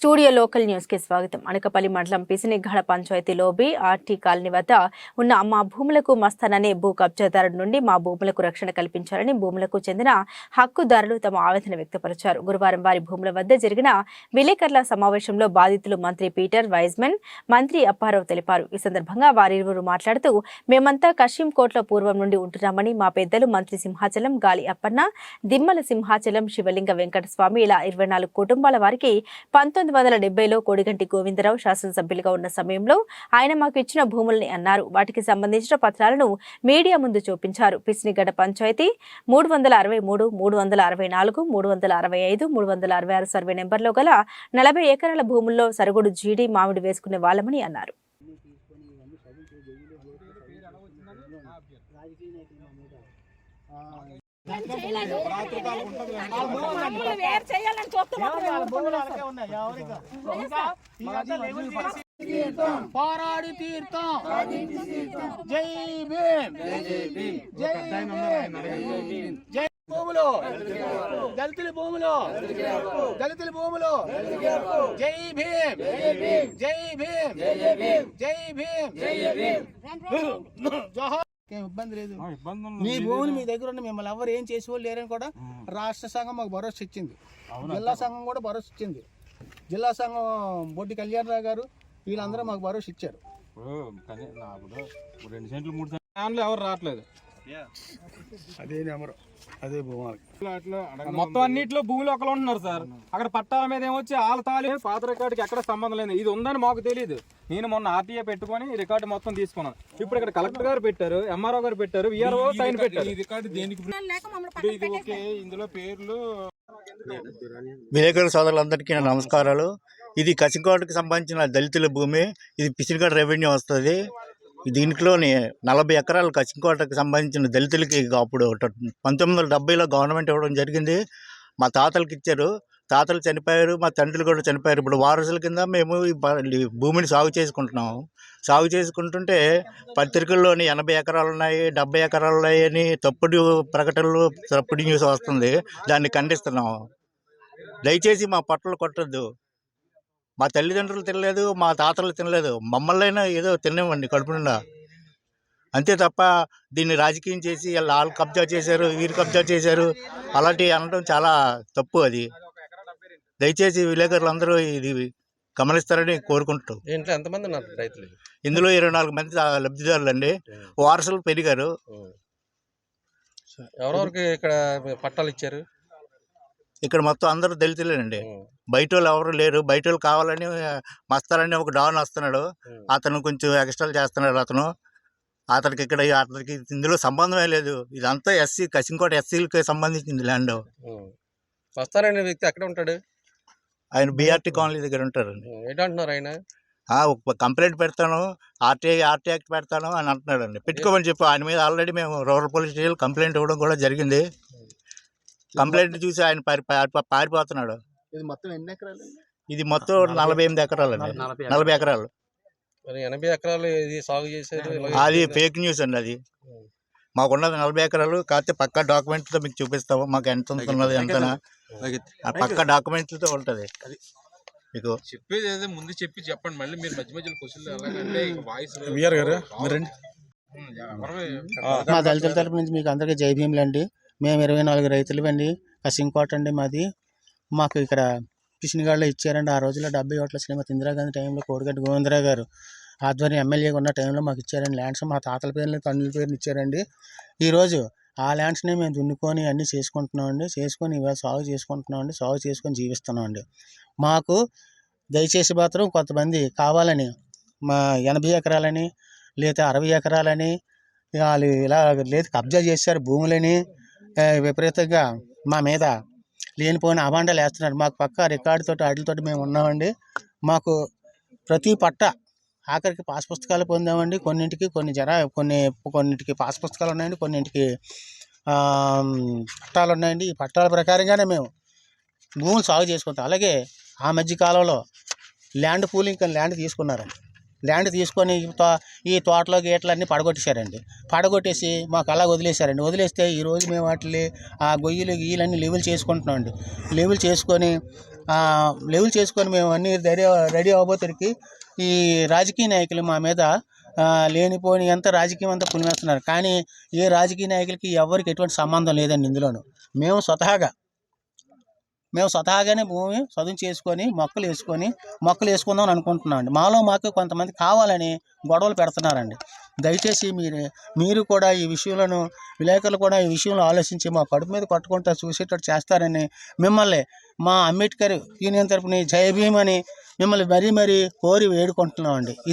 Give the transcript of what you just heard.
Studio local న్యూస్కి స్వాగతం. అనకపల్లి మండలం పిసినిఘడ పంచాయతీలో బి ఆర్టీ కాలనీ వద్ద ఉన్న మా భూములకు మస్తాననే భూ కబ్జాదారుడి నుండి మా భూములకు రక్షణ కల్పించాలని భూములకు చెందిన హక్కుదారులు తమ ఆవేదన వ్యక్తపరిచారు. గురువారం వారి భూముల వద్ద జరిగిన విలేకరుల సమావేశంలో బాధితులు మంత్రి పీటర్ వైజ్మెన్ మంత్రి అప్పారావు తెలిపారు. ఈ సందర్భంగా వారిరువురు మాట్లాడుతూ మేమంతా కషిం కోట్ల పూర్వం నుండి ఉంటున్నామని మా పెద్దలు మంత్రి సింహాచలం గాలి అప్పన్న దిమ్మల సింహాచలం శివలింగ వెంకటస్వామి ఇలా ఇరవై నాలుగు కుటుంబాల వారికి పంతొమ్మిది వందల డెబ్బైలో కోడిగంటి గోవిందరావు శాసనసభ్యులుగా ఉన్న సమయంలో ఆయన మాకు ఇచ్చిన భూముల్ని అన్నారు. వాటికి సంబంధించిన పత్రాలను మీడియా ముందు చూపించారు. పిసినిగడ్డ పంచాయతీ మూడు వందల అరవై మూడు మూడు వందల అరవై నాలుగు మూడు వందల అరవై ఐదు మూడు వందల అరవై ఆరు సర్వే నెంబర్లో గల నలభై ఎకరాల భూముల్లో సరుగుడు జీడి మామిడి వేసుకునే వాళ్ళమని అన్నారు. వేరు చేయాలని చూస్తున్నాం పోరాడి తీర్థం. జై భీమ్. జై భీమ్. జై భూములు. దళితుల భూములు. దళితుల భూములు. జై భీమ్. జై భీమ్. జై భీమ్. జోహార్. ఏం ఇబ్బంది లేదు. మీ భూములు మీ దగ్గర ఉన్న మిమ్మల్ని ఎవరు ఏం చేసేవాళ్ళు లేరని కూడా రాష్ట్ర సంఘం మాకు భరోసా ఇచ్చింది. జిల్లా సంఘం కూడా భరోసా ఇచ్చింది. జిల్లా సంఘం బొడ్డి కళ్యాణరావు గారు వీళ్ళందరూ మాకు భరోసా ఇచ్చారు. రెండు సెంట్లు మూడు సెంట్లు ఎవరు రావట్లేదు. అదే నెంబరు. అదే భూమాలు మొత్తం అన్నిట్లో భూములు ఒకరు ఉంటున్నారు సార్. అక్కడ పట్టాల మీద ఏమొచ్చి వాళ్ళ తాలి పాత రికార్డుకి ఎక్కడ సంబంధం లేదు. ఇది ఉందని మాకు తెలియదు నేను మొన్న ఆర్టీఏ పెట్టుకొని రికార్డు మొత్తం తీసుకున్నాను. ఇప్పుడు ఇక్కడ కలెక్టర్ గారు పెట్టారు ఎంఆర్ఓ గారు పెట్టారు విఆర్ఓ సైన్ పెట్టారు. ఈ రికార్డు దేనికి లేక మమ్మల్ని ఇప్పుడు ఇది ఓకే ఇందులో పేర్లు విలేకరుల సోదరులందరికీ నా నమస్కారాలు. ఇది కసింకోటకి సంబంధించిన దళితుల భూమి ఇది పిసిరిగడ రెవెన్యూ వస్తుంది. దీంట్లోని నలభై ఎకరాలు కసింకోటకి సంబంధించిన దళితులకి అప్పుడు పంతొమ్మిది వందల డెబ్బైలో గవర్నమెంట్ ఇవ్వడం జరిగింది. మా తాతలకి ఇచ్చారు. తాతలు చనిపోయారు. మా తండ్రులు కూడా చనిపోయారు. ఇప్పుడు వారసుల కింద మేము ఈ భూమిని సాగు చేసుకుంటున్నాము. సాగు చేసుకుంటుంటే పత్రికల్లోని ఎనభై ఎకరాలు ఉన్నాయి డెబ్బై ఎకరాలు ఉన్నాయి అని తప్పుడు ప్రకటనలు తప్పుడు న్యూస్ వస్తుంది. దాన్ని ఖండిస్తున్నాము. దయచేసి మా పట్టలు కొట్టద్దు. మా తల్లిదండ్రులు తినలేదు మా తాతలు తినలేదు. మమ్మల్నైనా ఏదో తిననివ్వండి కడుపు నిండా. అంతే తప్ప దీన్ని రాజకీయం చేసి వీళ్ళు వాళ్ళు కబ్జా చేశారు వీరు కబ్జా చేశారు అలాంటివి అనడం చాలా తప్పు అది. దయచేసి విలేకరులందరూ ఇది గమనిస్తారని కోరుకుంటూ. ఎంతమంది ఉన్నారు రైతులు? ఇందులో ఇరవై నాలుగు మంది లబ్ధిదారులు అండి వారసులు పెరిగారు. ఎవరెవరికి ఇక్కడ పట్టాలు ఇచ్చారు? ఇక్కడ మొత్తం అందరూ దళితులేనండి. బయట వాళ్ళు ఎవరు లేరు. బయట వాళ్ళు కావాలని మస్తారని ఒక డాన్ వస్తున్నాడు. అతను కొంచెం ఎక్స్ట్రాలు చేస్తున్నాడు అతను. అతనికి ఇక్కడ అతనికి ఇందులో సంబంధమే లేదు. ఇదంతా ఎస్సీ కసింకోట ఎస్సీలకి సంబంధించింది ల్యాండ్. వస్తారనే వ్యక్తి ఎక్కడ ఉంటాడు? ఆయన బీఆర్టీ కాలనీ దగ్గర ఉంటారండి. ఏంటంటున్నారు ఆయన? ఒక కంప్లైంట్ పెడతాను. ఆర్టీఐ ఆర్టీ యాక్ట్ పెడతాను అని అంటున్నాడండి. పెట్టుకోమని చెప్పి. ఆయన మీద ఆల్రెడీ మేము రూరల్ పోలీస్ స్టేషన్ కంప్లైంట్ ఇవ్వడం కూడా జరిగింది. కంప్లైంట్ చూసి ఆయన పారి పారి- పారిపోతున్నాడు. ఇది మొత్తం ఎన్ని ఎకరాలు ఇది మొత్తం నలభై ఎనిమిది ఎకరాలండి. నలభై ఎకరాలు. ఎనభై ఎకరాలు ఇది సాగు చేశారు ఇలా అది. ఫేక్ న్యూస్ అండి అది. మాకున్నది నలభై ఎకరాలు కాకపోతే పక్క డాక్యుమెంట్తో మీకు చూపిస్తాము. మాకు ఎంత ఉన్నది ఎంత పక్క డాక్యుమెంట్లతో ఉంటుంది. మీకు చెప్పేది ఏదో ముందు చెప్పి చెప్పండి. మళ్ళీ మీరు మధ్య మధ్యలో క్వశ్చన్లు ఎలాగంటే వాయిస్ విఆర్ గారు మీరు రండి. మా దళితుల తరపు నుంచి మీకు అందరికీ జై భీములు అండి మేము ఇరవై నాలుగు రైతులు అండి కసింకోట అండి మాది. మాకు ఇక్కడ కిషన్గాడ్లో ఇచ్చారండి. ఆ రోజుల్లో డెబ్బై ఓట్ల శ్రీమతి ఇందిరాగాంధీ టైంలో కోడిగడ్డ గోవిందరావు గారు ఆధ్వర్యం ఎమ్మెల్యేగా ఉన్న టైంలో మాకు ఇచ్చారండి. ల్యాండ్స్ మా తాతల పేర్లు తండ్రుల పేర్లు ఇచ్చారండి. ఈరోజు ఆ ల్యాండ్స్ని మేము దున్నుకొని అన్నీ చేసుకుంటున్నామండి. చేసుకొని ఇవాళ సాగు చేసుకుంటున్నామండి. సాగు చేసుకొని జీవిస్తున్నామండి. మాకు దయచేసి మాత్రం కొంతమంది కావాలని మా ఎనభై ఎకరాలని లేదా అరవై ఎకరాలని వాళ్ళు ఇలా లేదు కబ్జా చేశారు భూములని. విపరీతంగా మా మీద లేనిపోయిన అభాండాలు వేస్తున్నారు. మాకు పక్క రికార్డుతో వాటితో మేము ఉన్నామండి. మాకు ప్రతి పట్ట ఆఖరికి పాస్ పుస్తకాలు పొందామండి. కొన్నింటికి కొన్ని జరా కొన్ని కొన్నింటికి పాస్ పుస్తకాలు ఉన్నాయండి. కొన్నింటికి పట్టాలు ఉన్నాయండి. ఈ పట్టాల ప్రకారంగానే మేము భూములు సాగు చేసుకుంటాం. అలాగే ఆ మధ్య కాలంలో ల్యాండ్ పూలింగ్ ల్యాండ్ తీసుకున్నారండి. ల్యాండ్ తీసుకొని ఈ తో ఈ తోటలో గీటలన్నీ పడగొట్టేశారండి. పడగొట్టేసి మాకు అలా వదిలేశారండి. వదిలేస్తే ఈరోజు మేము వాటిని ఆ గొయ్యలు గీయలన్నీ లెవెల్ చేసుకుంటున్నామండి. లెవెల్ చేసుకొని లెవెల్ చేసుకొని మేము అన్నీ రెడీ రెడీ అవ్వబోతురికి ఈ రాజకీయ నాయకులు మా మీద లేనిపోని ఎంత రాజకీయం అంతా పులిమేస్తున్నారు కానీ ఏ రాజకీయ నాయకులకి ఎవరికి ఎటువంటి సంబంధం లేదండి ఇందులోనూ. మేము స్వతహాగా మేము స్వతహాగానే భూమి చదువు చేసుకొని మొక్కలు వేసుకొని మొక్కలు వేసుకుందాం అనుకుంటున్నాం అండి మాలో మాకు కొంతమంది కావాలని గొడవలు పెడుతున్నారండి. దయచేసి మీరు మీరు కూడా ఈ విషయంలో విలేకరులు కూడా ఈ విషయంలో ఆలోచించి మా కడుపు మీద కొట్టుకుంటా చూసేటట్టు చేస్తారని మిమ్మల్ని మా అంబేద్కర్ యూనియన్ తరపున జై భీమ్ అని మిమ్మల్ని మరీ మరీ కోరి వేడుకుంటున్నామండి.